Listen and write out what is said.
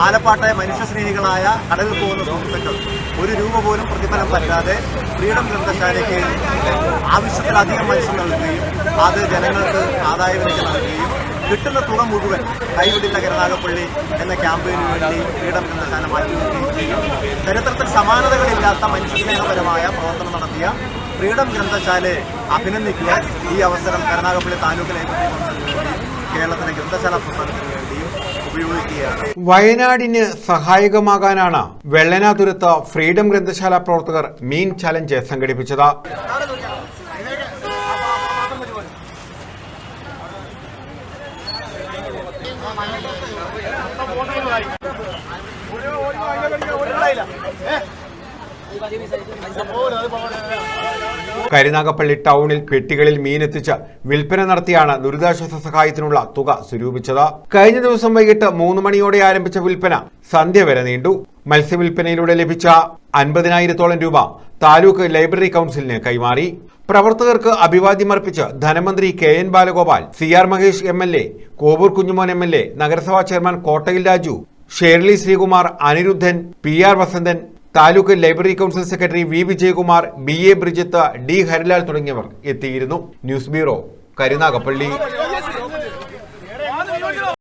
ആലപ്പാട്ടെ മനുഷ്യസ്നേഹികളായ കടലിൽ പോകുന്ന സുഹൃത്തുക്കൾ ഒരു രൂപ പോലും പ്രതിഫലം പറ്റാതെ ഫ്രീഡം ഗ്രന്ഥശാലയ്ക്ക് ആവശ്യത്തിലധികം മത്സ്യം നൽകുകയും അത് ജനങ്ങൾക്ക് ആദായവിലേക്ക് നൽകുകയും കിട്ടുന്ന തുക മുഴുവൻ കൈവിടില്ല കരുനാഗപ്പള്ളി എന്ന ക്യാമ്പയിന് വേണ്ടി ഫ്രീഡം ഗ്രന്ഥശാല മാറ്റിവെക്കുകയും ചെയ്യും ചരിത്രത്തിൽ സമാനതകളില്ലാത്ത മനുഷ്യസ്നേഹപരമായ പ്രവർത്തനം നടത്തിയ ഫ്രീഡം ഗ്രന്ഥശാലയെ അഭിനന്ദിക്കുവാൻ ഈ അവസരം കരുനാഗപ്പള്ളി താലൂക്ക് ലൈബ്രറി കേരളത്തിലെ ഗ്രന്ഥശാല പ്രസ്ഥാനത്തിന് വയനാടിന് സഹായകമാകാനാണ് വെള്ളനാതുരത്ത് ഫ്രീഡം ഗ്രന്ഥശാല പ്രവർത്തകർ മീൻ ചലഞ്ച് സംഘടിപ്പിച്ചത് കരുനാഗപ്പള്ളി ടൗണിൽ പെട്ടികളിൽ മീനെത്തിച്ച് വിൽപ്പന നടത്തിയാണ് ദുരിതാശ്വാസ സഹായത്തിനുള്ള തുക സ്വരൂപിച്ചത്. കഴിഞ്ഞ ദിവസം വൈകിട്ട് മൂന്ന് മണിയോടെ ആരംഭിച്ച വിൽപ്പന സന്ധ്യ വരെ നീണ്ടു. മത്സ്യവിൽപ്പനയിലൂടെ ലഭിച്ച അൻപതിനായിരത്തോളം രൂപ താലൂക്ക് ലൈബ്രറി കൗൺസിലിന് കൈമാറി. പ്രവർത്തകർക്ക് അഭിവാദ്യമർപ്പിച്ച് ധനമന്ത്രി K N Balagopal C R Mahesh M L A Kovoor Kunjumon M L A നഗരസഭാ chairman Kottayil Raju Shirley Sreekumar Aniruddhan P R Vasanthan taluk library council secretary V Vijayakumar B A Brijith D Harilal തുടങ്ങിയവർ എത്തിയിരുന്നു. News bureau Karunagappally.